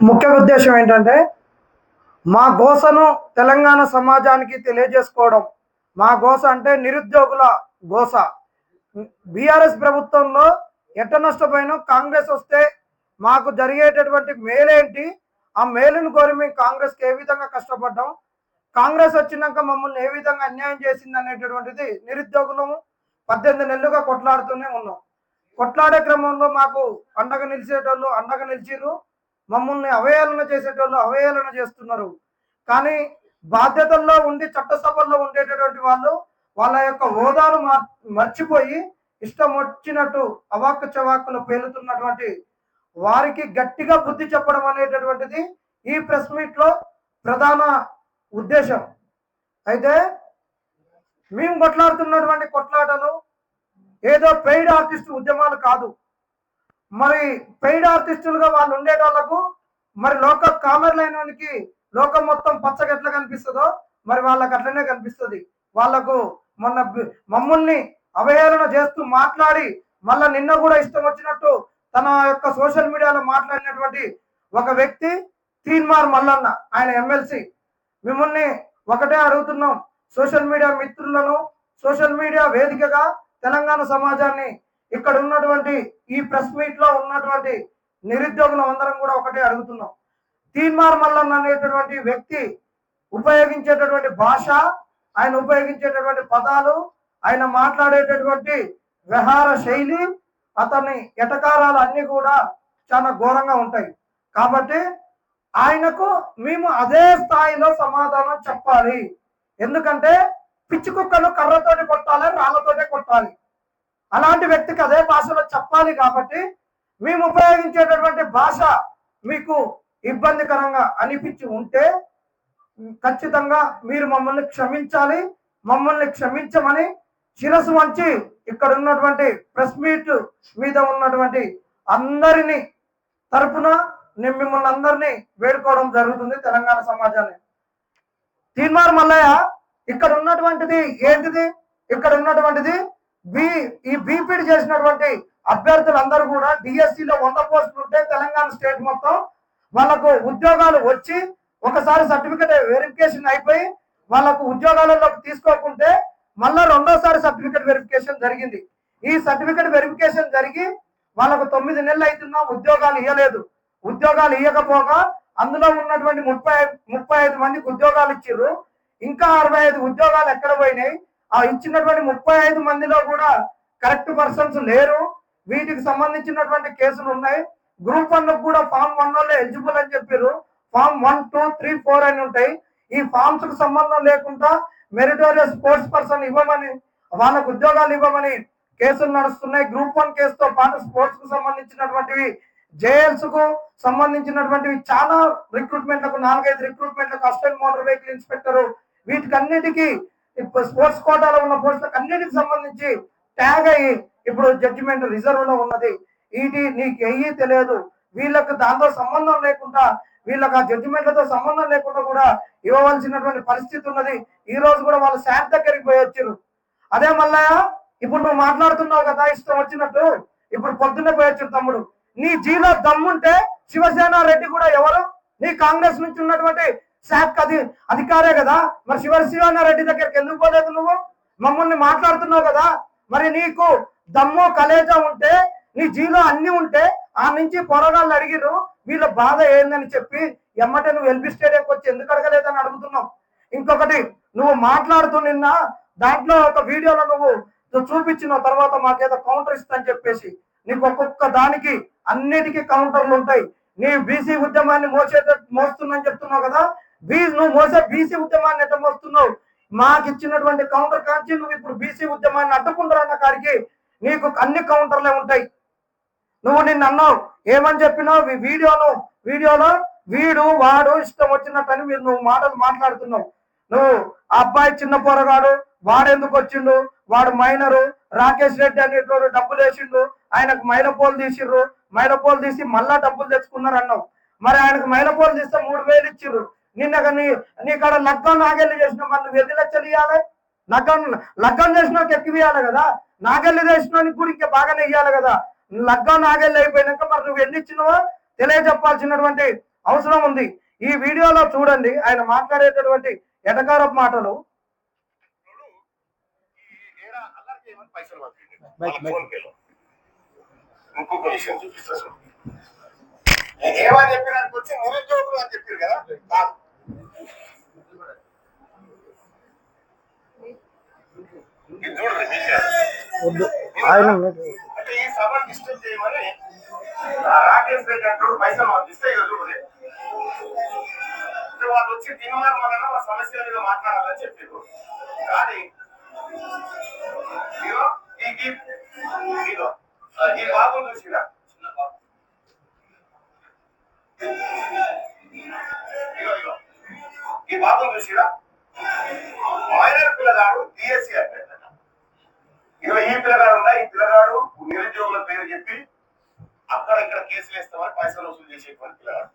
ముఖ్య ఉద్దేశం ఏంటంటే మా గోసను తెలంగాణ సమాజానికి తెలియజేసుకోవడం. మా గోస అంటే నిరుద్యోగుల గోస. బీఆర్ఎస్ ప్రభుత్వంలో ఎట్ట నష్టపోయినా కాంగ్రెస్ వస్తే మాకు జరిగేటటువంటి మేలేంటి? ఆ మేలును కోరి మేము కాంగ్రెస్కి ఏ విధంగా కష్టపడ్డాం? కాంగ్రెస్ వచ్చినాక మమ్మల్ని ఏ విధంగా అన్యాయం చేసింది అనేటటువంటిది నిరుద్యోగులము పద్దెనిమిది నెలలుగా కొట్లాడుతూనే ఉన్నాం. కొట్లాడే క్రమంలో మాకు అండగా నిలిచేటోళ్ళు అండగా నిలిచిర్రు. మమ్మల్ని అవహేళన చేసేటోళ్ళు అవహేళన చేస్తున్నారు. కానీ బాధ్యతల్లో ఉండి చట్టసభల్లో ఉండేటటువంటి వాళ్ళు వాళ్ళ యొక్క హోదాను మార్- మర్చిపోయి ఇష్టం వచ్చినట్టు అవాక్కు చవాక్కులు పేలుతున్నటువంటి వారికి గట్టిగా బుద్ధి చెప్పడం అనేటటువంటిది ఈ ప్రెస్ మీట్లో ప్రధాన ఉద్దేశం. అయితే మేము కొట్లాడుతున్నటువంటి కొట్లాటలు ఏదో పెయిడ్ ఆర్టిస్ట్ ఉద్యమాలు కాదు. మరి పెయిడ్ ఆర్టిస్టులుగా వాళ్ళు ఉండేటోళ్ళకు మరి లోక కామెర్లైనకి లోకం మొత్తం పచ్చగా ఎట్లా కనిపిస్తుందో మరి వాళ్ళకి అట్లనే కనిపిస్తుంది. వాళ్ళకు మొన్న మమ్ముల్ని మమ్మల్ని అవహేళన చేస్తూ మాట్లాడి మళ్ళా నిన్న కూడా ఇష్టం వచ్చినట్టు తన యొక్క సోషల్ మీడియాలో మాట్లాడినటువంటి ఒక వ్యక్తి తీన్మార్ మల్లన్న ఆయన ఎమ్మెల్సీ. మిమ్మల్ని ఒకటే అడుగుతున్నాం సోషల్ మీడియా మిత్రులను సోషల్ మీడియా వేదికగా తెలంగాణ సమాజాన్ని ఇక్కడ ఉన్నటువంటి ఈ ప్రెస్ మీట్లో ఉన్నటువంటి నిరుద్యోగులు అందరం కూడా ఒకటే అడుగుతున్నాం. తీన్మార్ మల్లన్న అనేటటువంటి వ్యక్తి ఉపయోగించేటటువంటి భాష ఆయన ఉపయోగించేటటువంటి పదాలు ఆయన మాట్లాడేటటువంటి వ్యవహార శైలి అతని ఎటకారాలు అన్ని కూడా చాలా ఘోరంగా ఉంటాయి. కాబట్టి ఆయనకు మేము అదే స్థాయిలో సమాధానం చెప్పాలి. ఎందుకంటే పిచ్చి కుక్కలు కర్రతోటి కొట్టాలి రాళ్ళతోటే కొట్టాలి. అలాంటి వ్యక్తికి అదే భాషలో చెప్పాలి కాబట్టి మేము ఉపయోగించేటటువంటి భాష మీకు ఇబ్బందికరంగా అనిపించి ఉంటే ఖచ్చితంగా మీరు మమ్మల్ని క్షమించాలి మమ్మల్ని క్షమించమని శిరస్సు వంచి ఇక్కడ ఉన్నటువంటి ప్రెస్ మీట్ మీద ఉన్నటువంటి అందరినీ తరపున నేను మిమ్మల్ని అందరినీ వేడుకోవడం జరుగుతుంది తెలంగాణ సమాజాన్ని. తీన్మార్ మల్లయ్య ఇక్కడ ఉన్నటువంటిది ఏంటిది? ఇక్కడ ఉన్నటువంటిది బీ ఈ బీపీడ్ చేసినటువంటి అభ్యర్థులందరూ కూడా డిఎస్సిలో వంద పోస్టులు ఉంటే తెలంగాణ స్టేట్ మొత్తం వాళ్ళకు ఉద్యోగాలు వచ్చి ఒకసారి సర్టిఫికేట్ వెరిఫికేషన్ అయిపోయి వాళ్ళకు ఉద్యోగాలలోకి తీసుకోకుంటే మళ్ళా రెండోసారి సర్టిఫికేట్ వెరిఫికేషన్ జరిగింది. ఈ సర్టిఫికేట్ వెరిఫికేషన్ జరిగి వాళ్ళకు తొమ్మిది నెలలు అవుతున్నా ఉద్యోగాలు ఇవ్వలేదు ఉద్యోగాలు ఇవ్వకపోగా అందులో ఉన్నటువంటి ముప్పై ముప్పై ఐదు మందికి ఉద్యోగాలు ఇచ్చిర్రు. ఇంకా అరవై ఐదు ఉద్యోగాలు ఎక్కడ పోయినాయి? ఆ ఇచ్చినటువంటి ముప్పై ఐదు మందిలో కూడా కరెక్ట్ పర్సన్స్ లేరు. వీటికి సంబంధించినటువంటి కేసులు ఉన్నాయి. గ్రూప్ వన్ కూడా ఫామ్ వన్లో ఎలిజిబుల్ అని చెప్పారు form one two three four అని ఉంటాయి. ఈ ఫామ్స్కు సంబంధం లేకుండా మెరిటోరియస్ స్పోర్ట్స్ పర్సన్ ఇవ్వమని వాళ్ళకు ఉద్యోగాలు ఇవ్వమని కేసులు నడుస్తున్నాయి. గ్రూప్ వన్ కేసుతో పాటు స్పోర్ట్స్కు సంబంధించినటువంటివి జేఎల్స్కు సంబంధించినటువంటివి చాలా రిక్రూట్మెంట్లకు నాలుగైదు రిక్రూట్మెంట్లకు అసిస్టెంట్ మోటార్ వెహికల్ ఇన్స్పెక్టర్ వీటికన్నిటికీ ఇప్పుడు స్పోర్ట్స్ కోటాలో ఉన్న పోస్టులకు అన్నిటికి సంబంధించి ట్యాగ్ అయ్యి ఇప్పుడు జడ్జిమెంట్ రిజర్వ్లో ఉన్నది. ఇది నీకు ఎయ్యి తెలియదు. వీళ్ళకు దాంతో సంబంధం లేకుండా వీళ్ళకి ఆ జడ్జిమెంట్లతో సంబంధం లేకుండా కూడా ఇవ్వవలసినటువంటి పరిస్థితి ఉన్నది. ఈ రోజు కూడా వాళ్ళు శాంత దగ్గరికి పోయి వచ్చారు అదే మల్లయ్య ఇప్పుడు నువ్వు మాట్లాడుతున్నావు కదా ఇష్టం వచ్చినట్టు. ఇప్పుడు పొద్దున్నే పోయొచ్చు తమ్ముడు. నీ జీలో దమ్ముంటే శివసేన రెడ్డి కూడా ఎవరు? నీ కాంగ్రెస్ నుంచి ఉన్నటువంటి శాఖ అది అధికారే కదా. మరి శివరి రెడ్డి దగ్గరికి ఎందుకు పోలేదు నువ్వు? మమ్మల్ని మాట్లాడుతున్నావు కదా. మరి నీకు దమ్ము కలేజా ఉంటే నీ జీలో అన్ని ఉంటే ఆ నుంచి పొరగాళ్ళు అడిగిరు వీళ్ళ బాధ ఏందని చెప్పి ఎమ్మటే నువ్వు ఎల్బీ స్టేడియంకి వచ్చి ఎందుకు అడగలేదని అడుగుతున్నావు? ఇంకొకటి నువ్వు మాట్లాడుతూ నిన్న దాంట్లో ఒక వీడియోలో నువ్వు చూపించిన తర్వాత మాకేదో కౌంటర్ ఇస్తా చెప్పేసి నీకు ఒక్కొక్క దానికి అన్నిటికీ కౌంటర్లు ఉంటాయి. నీ బీసీ ఉద్యమాన్ని మోసే మోస్తుందని చెప్తున్నావు కదా. నువ్వు మోసే బీసీ ఉద్యమాన్ని ఎట్లా మోస్తున్నావు మాకు ఇచ్చినటువంటి కౌంటర్ కాంచి నువ్వు ఇప్పుడు బీసీ ఉద్యమాన్ని అడ్డుకుంటారన్న కాడికి నీకు అన్ని కౌంటర్లే ఉంటాయి. నువ్వు నిన్న అన్నావు ఏమని చెప్పినావు? వీడియోను వీడియోలో వీడియోలో వీడు వాడు ఇష్టం వచ్చినట్టని మీరు నువ్వు మాటలు మాట్లాడుతున్నావు. నువ్వు అబ్బాయి చిన్న పోరగాడు వాడెందుకు వచ్చిండు? వాడు మైనరు రాకేష్ రెడ్డి అనేటోడు డబ్బులు వేసిండు ఆయనకు మైనపోలు తీసిర్రు మైనపోలు తీసి మళ్ళా డబ్బులు తెచ్చుకున్నారు అన్నావు మరి ఆయనకు మైనపోలు తీస్తే మూడు వేలు ఇచ్చిర్రు. నిన్న నీ నీకాడ లగ్గం నాగెళ్ళి చేసిన మరి నువ్వు ఎన్ని లక్షలు ఇవ్వాలి లగ్గం లగ్గం చేసినాక ఎక్కువ ఇవ్వాలి కదా? నాగెళ్ళి చేసిన కూడా ఇంకా బాగానే ఇవ్వాలి కదా? లగ్గం నాగెళ్ళి అయిపోయినాక మరి నువ్వు ఎన్ని ఇచ్చినావో తెలియజెప్పాల్సినటువంటి అవసరం ఉంది. ఈ వీడియోలో చూడండి ఆయన మాట్లాడేటటువంటి ఎటకారపు మాటలు. ఇంకొక విషయం చూపిస్తా. ఏ- ఏమని చెప్పినానికి వచ్చి నిరుద్యోగులు అని చెప్పారు కదా కాదు. ఇది చూడండి మీకే. వద్దు ఆయన ఈ చేయమని రాకేష్ రెడ్డి అంటాడు పైసలు మాకు ఇస్తే వాళ్ళు వచ్చి తిన్నారు మన మా సమస్యల మీద మాట్లాడాలని చెప్పారు. కానీ ఈ ఈ- ఈ బాబు చూసిరా? చిన్న బాబు. ఈ బాబు చూసిరా? మైనర్ పిల్లగాడు డిఎస్సి అంటే. ఇదిగో ఈ పిల్లగాడు ఉన్నా ఈ పిల్లగాడు నిరుద్యోగుల పేరు చెప్పి అక్కడ ఇక్కడ కేసులు వేస్తామని పైసలు వసూలు చేసేటువంటి పిల్లగాడు.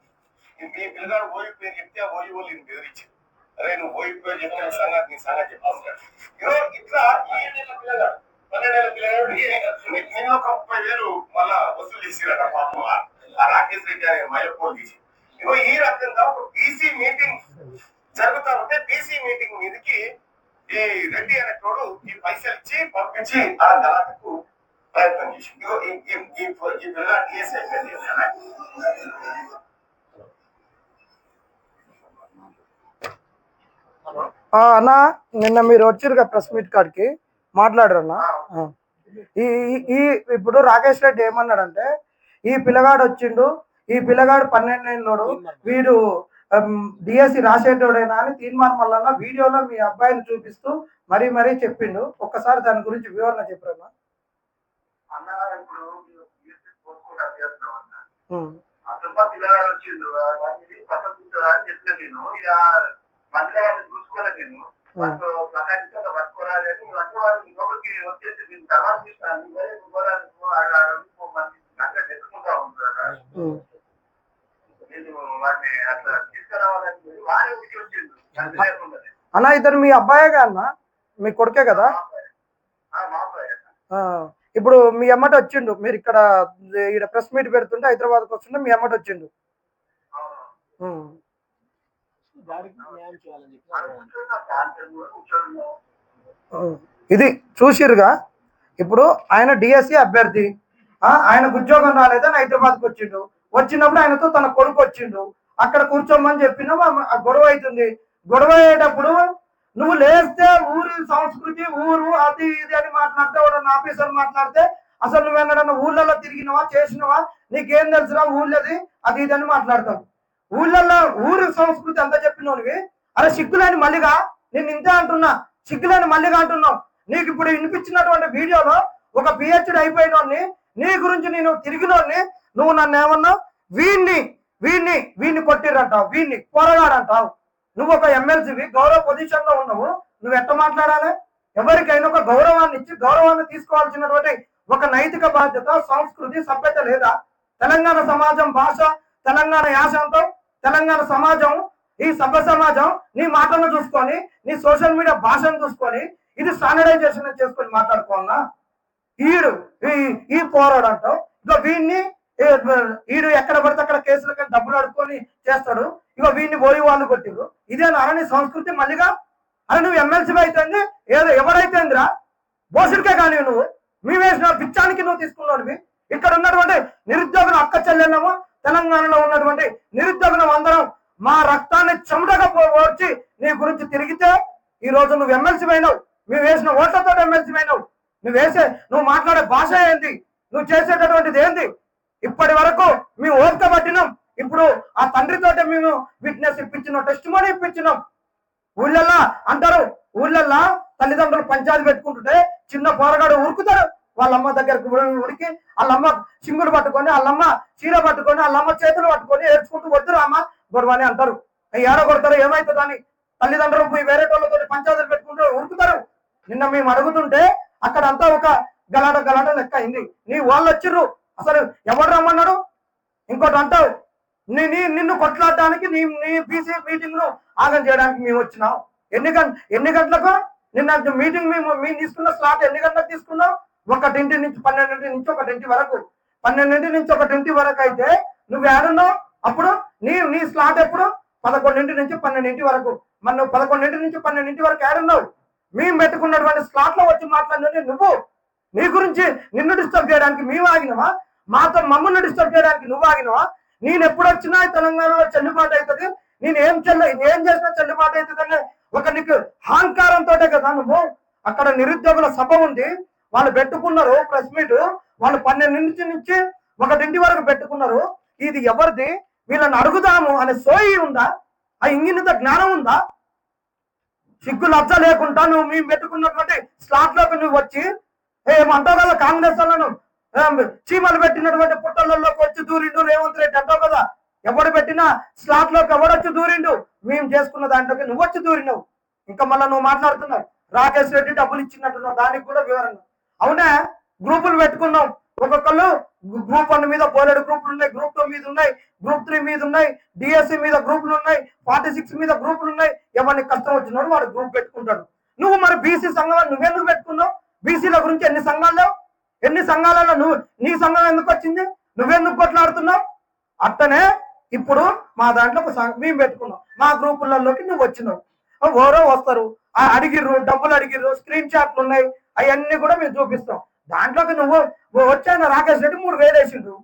ఈ ఈ పిల్లగాడు ఓయి పేరు చెప్తే ఆ ఓయి వాళ్ళు ఈయన బెదిరించారు అరే నువ్వు ఓయి పేరు చెప్తే సంగతి నీ సంగతి చెప్పాలి ఇట్లా ఈ నెల పిల్లగాడు పన్నెండేళ్ళ పిల్లగాడు ఈ- నిన్న ఒక ముప్పై వేలు మళ్ళా వసూలు చేసిరట పాపం ఆ- రాకేష్ రెడ్డి అనే మైలపోల్ తీసి ఇగో ఈ రకంగా ఒక బీసీ మీటింగ్ జరుగుతా ఉంటే బీసీ మీటింగ్ మీదకి ఈ రెడ్డి అనేటోడు ఈ పైసలు ఇచ్చి పంపించి ఆ గలాటకు ప్రయత్నం చేసి. ఇగో ఈ పిల్ల టీఎస్ అయిపోయింది. ఆ, అన్న నిన్న మీరు వచ్చారు కదా ప్రెస్ మీట్ కాడికి. మాట్లాడరు అన్న. ఈ ఈ- ఈ ఇప్పుడు రాకేష్ రెడ్డి ఏమన్నాడంటే ఈ పిల్లగాడు వచ్చిండు ఈ పిల్లగాడు పన్నెండేళ్ళోడు వీడు డిఎస్సి రాసేటోడేనా అని తీర్మానం వల్ల వీడియోలో మీ అబ్బాయిని చూపిస్తూ మరీ మరీ చెప్పిండు. ఒక్కసారి దాని గురించి వివరణ చెప్పరన్నా అన్న ఇప్పుడు పోసుకోవడానికి చేస్తున్నాం అన్న ఉమ్, అసలు పిల్లగాడు వచ్చిండు వాడిని పక్కకుంటారా అని చెప్తే నేను ఇక మధ్యలో వాడిని చూసుకోలేదు నేను వాళ్ళు ప్రకాశించాక పట్టుకోరాలి అని అంటే వాళ్ళు ఇంకొకరికి వచ్చేసి నేను తర్వాత తీస్తాను మరి ఇంకోరానికి ఆడ ఆడ మంది అట్లా తెచ్చుకుంటా ఉంటారు ఉమ్. నేను వాడిని అట్లా తీసుకురావాలని చెప్పి వాడే ఉడికి వచ్చిండు అది లేకుండా అన్న ఇతను మీ అబ్బాయేగా అన్న? మీ కొడుకే కదా? ఇప్పుడు మీ అమ్మట వచ్చిండు మీరు ఇక్కడ ఇక్కడ ప్రెస్ మీట్ పెడుతుంటే హైదరాబాద్కి వస్తుంటే మీ అమ్మట వచ్చిండు. ఇది చూసిరుగా? ఇప్పుడు ఆయన డిఎస్సి అభ్యర్థి. ఆయనకు ఉద్యోగం రాలేదని హైదరాబాద్కి వచ్చిండు. వచ్చినప్పుడు ఆయనతో తన కొడుకు వచ్చిండు. అక్కడ కూర్చోమని చెప్పినా గొడవ అవుతుంది. గొడవ అయ్యేటప్పుడు నువ్వు లేస్తే ఊరి సంస్కృతి ఊరు అది ఇది అని మాట్లాడితే ఒక ఆఫీసర్ మాట్లాడితే అసలు నువ్వు ఎన్నడన్నా ఊళ్ళల్లో తిరిగినవా చేసినవా? నీకేం తెలుసురా ఊళ్ళది అది ఇది అని మాట్లాడతావు. ఊళ్ళల్లో ఊరి సంస్కృతి అంతా చెప్పినోనివి అరే సిగ్గులేని మల్లిగా నేను ఇంతే అంటున్నా సిగ్గులేని మల్లిగా అంటున్నావు. నీకు ఇప్పుడు వినిపించినటువంటి వీడియోలో ఒక పిహెచ్డి అయిపోయినోడిని నీ గురించి నేను తిరిగినోడిని నువ్వు నన్ను ఏమన్నా వీణ్ణి వీణ్ణి వీణ్ణి కొట్టిరంటావు వీణ్ణి పోరగాడంటావు నువ్వు ఒక ఎమ్మెల్సీవి గౌరవ పొజిషన్లో ఉన్నావు. నువ్వు ఎట్ట మాట్లాడాలి? ఎవరికైనా ఒక గౌరవాన్ని ఇచ్చి గౌరవాన్ని తీసుకోవాల్సినటువంటి ఒక నైతిక బాధ్యత సంస్కృతి సభ్యత లేదా? తెలంగాణ సమాజం భాష తెలంగాణ యాసంతో తెలంగాణ సమాజం ఈ సభ్య సమాజం నీ మాటను చూసుకొని నీ సోషల్ మీడియా భాషను చూసుకొని ఇది స్టాండర్డైజేషన్ చేసుకొని మాట్లాడుకోవాలన్నా? ఈడు ఈ ఈ పోరాడు అంటావు. ఇంకా వీడిని ఈడు ఎక్కడ పడితే అక్కడ కేసులకి డబ్బులు అడుక్కొని చేస్తాడు. ఇగో వీడిని పోయి వాళ్ళు కొట్టిండ్రు ఇదే అరణ్య సంస్కృతి మళ్ళీగా అరే నువ్వు ఎమ్మెల్సీ అయితే ఏదో ఎవరైతేంద్రా బోసుడికే కానీ నువ్వు. మీ వేసిన పిచ్చానికి నువ్వు తీసుకున్నావు ఇక్కడ ఉన్నటువంటి నిరుద్యోగులు అక్క చెల్లెళ్ళము తెలంగాణలో ఉన్నటువంటి నిరుద్యోగులం అందరం మా రక్తాన్ని చెమటగా పోర్చి నీ గురించి తిరిగితే ఈ రోజు నువ్వు ఎమ్మెల్సీ అయినావు. మేము వేసిన ఓట్లతో ఎమ్మెల్సీ అయినావు. నువ్వు వేసే నువ్వు మాట్లాడే భాష ఏంది? నువ్వు చేసేటటువంటిది ఏంది? ఇప్పటి వరకు మేము ఓపిక పట్టినాం. ఇప్పుడు ఆ తండ్రితోటి మేము విట్నెస్ ఇప్పించినాం టెస్ట్ మనీ ఇప్పించినాం. ఊళ్ళల్లా అంటారు ఊళ్ళల్లా తల్లిదండ్రులు పంచాయతీ పెట్టుకుంటుంటే చిన్న పోరగాడు ఉరుకుతాడు. వాళ్ళమ్మ దగ్గరకు ఉడికి వాళ్ళమ్మ సింగులు పట్టుకొని వాళ్ళమ్మ చీర పట్టుకొని వాళ్ళమ్మ చేతులు పట్టుకొని ఏడ్చుకుంటూ వద్దురా అమ్మ గొడవ అని అంటారు. ఏడ కొడతారు ఏమవుతుంది అని తల్లిదండ్రులు పోయి వేరే వాళ్ళతో పంచాయతీలు పెట్టుకుంటూ ఉరుకుతారు. నిన్న మేము అడుగుతుంటే అక్కడ అంతా ఒక గలాట గలాట లెక్క అయింది. నీ వాళ్ళు వచ్చిర్రు. అసలు ఎవరు రమ్మన్నాడు? ఇంకోటి అంటావు. నిన్ను కొట్లాడడానికి నీ నీ బీసీ మీటింగ్ను ఆగం చేయడానికి మేము వచ్చినాం. ఎన్ని గంట ఎన్ని గంటలకు? నిన్న మీటింగ్ మేము మేము తీసుకున్న స్లాట్ ఎన్ని గంటలకు తీసుకున్నాం? ఒకటింటి నుంచి పన్నెండింటి నుంచి ఒకటింటి వరకు. పన్నెండింటి నుంచి ఒకటింటి వరకు అయితే నువ్వు ఏడున్నావు? అప్పుడు నీ నీ స్లాట్ ఎప్పుడు? పదకొండింటి నుంచి పన్నెండింటి వరకు. మరి నువ్వు పదకొండింటి నుంచి పన్నెండింటి వరకు ఏడున్నావు? మేము పెట్టుకున్నటువంటి స్లాట్లో వచ్చి మాట్లాడినది నువ్వు. నీ గురించి నిన్ను డిస్టర్బ్ చేయడానికి మేము ఆగినవా మాతో మమ్మల్ని డిస్టర్బ్ చేయడానికి నువ్వు ఆగినవా? నేను ఎప్పుడు వచ్చినా తెలంగాణలో చెల్లుబాటు అవుతుంది నేను ఏం చెల్ల ఏం చేసినా చెల్లుబాటు అవుతుంది ఒక నీకు అహంకారంతో కదా నువ్వు? అక్కడ నిరుద్యోగుల సభ ఉంది. వాళ్ళు పెట్టుకున్నారు ప్రెస్ మీట్. వాళ్ళు పన్నెండు నుంచి నుంచి ఒకటింటి వరకు పెట్టుకున్నారు. ఇది ఎవరిది? వీళ్ళని అడుగుదాము అనే సోయి ఉందా? ఆ ఇంగినంత జ్ఞానం ఉందా? సిగ్గు లజ్జ లేకుండా నువ్వు మేము పెట్టుకున్నటువంటి స్లాట్లోకి నువ్వు వచ్చి ఏమంటావు కదా కాంగ్రెస్ వాళ్ళను? చీమలు పెట్టినటువంటి పుట్టలలోకి వచ్చి దూరిండు రేవంత్ రెడ్డి అంటావు కదా? ఎవడు పెట్టినా స్లాట్లోకి ఎవడొచ్చి దూరిండు? మేము చేసుకున్న దాంట్లోకి నువ్వు వచ్చి దూరినావు. ఇంకా మళ్ళీ నువ్వు మాట్లాడుతున్నావు. రాకేష్ రెడ్డి డబ్బులు ఇచ్చినట్టున్నావు. దానికి కూడా వివరణ. అవునా? గ్రూపులు పెట్టుకున్నాం. ఒక్కొక్కళ్ళు గ్రూప్ వన్ మీద బోలెడు గ్రూపులు ఉన్నాయి. గ్రూప్ టూ మీద ఉన్నాయి. గ్రూప్ త్రీ మీద ఉన్నాయి. డిఎస్సి మీద గ్రూపులు ఉన్నాయి. ఫార్టీ సిక్స్ మీద గ్రూపులు ఉన్నాయి. ఎవరిని కష్టం వచ్చినాడు వాడు గ్రూప్ పెట్టుకుంటాడు. నువ్వు మరి బీసీ సంఘం నువ్వెందుకు పెట్టుకున్నావు? బీసీల గురించి ఎన్ని సంఘాలు లేవు? ఎన్ని సంఘాలలో నువ్వు నీ సంఘం ఎందుకు వచ్చింది? నువ్వెందుకు కొట్లాడుతున్నావు? అట్టనే ఇప్పుడు మా దాంట్లో ఒక సంఘం మేము పెట్టుకున్నాం. మా గ్రూపులలోకి నువ్వు వచ్చినావు. ఎవరో వస్తారు. ఆ అడిగిర్రు డబ్బులు అడిగిర్రు స్క్రీన్ షాట్లు ఉన్నాయి. అవన్నీ కూడా మేము చూపిస్తాం. దాంట్లోకి నువ్వు వచ్చాను రాకేష్ రెడ్డి మూడు వేలు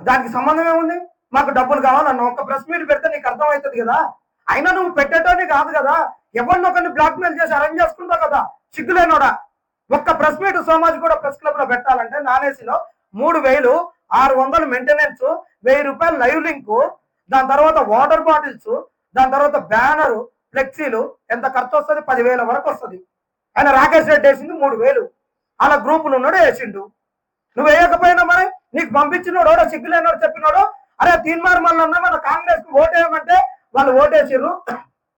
దానికి సంబంధం ఏముంది? మాకు డబ్బులు కావాలన్న. ఒక ప్రెస్ మీట్ పెడితే నీకు అర్థమవుతుంది కదా? అయినా నువ్వు పెట్టేటోని కాదు కదా? ఎవరిని ఒకరిని బ్లాక్మెయిల్ చేసి అరేంజ్ చేసుకుంటావు కదా? సిగ్గులేనోడా? ఒక్క ప్రెస్ మీట్ సోమాజ్ కూడా ప్రెస్ క్లబ్లో పెట్టాలంటే నానేసిలో మూడు వేలు ఆరు వందలు మెయింటెనెన్స్ వెయ్యి రూపాయలు లైవ్ లింక్ దాని తర్వాత వాటర్ బాటిల్స్ దాని తర్వాత బ్యానరు ఫ్లెక్సీలు ఎంత ఖర్చు వస్తుంది? పదివేల వరకు వస్తుంది. ఆయన రాకేష్ రెడ్డి వేసింది మూడు వేలు. అలా గ్రూపులు ఉన్నాడు వేసిండు. నువ్వు వేయకపోయినా మరి నీకు పంపించినోడు ఎవడో సిగ్గులేనోడు చెప్పినోడు అరే తీన్మార్ మళ్ళీ మన కాంగ్రెస్కు ఓటేయమంటే వాళ్ళు ఓటేసిర్రు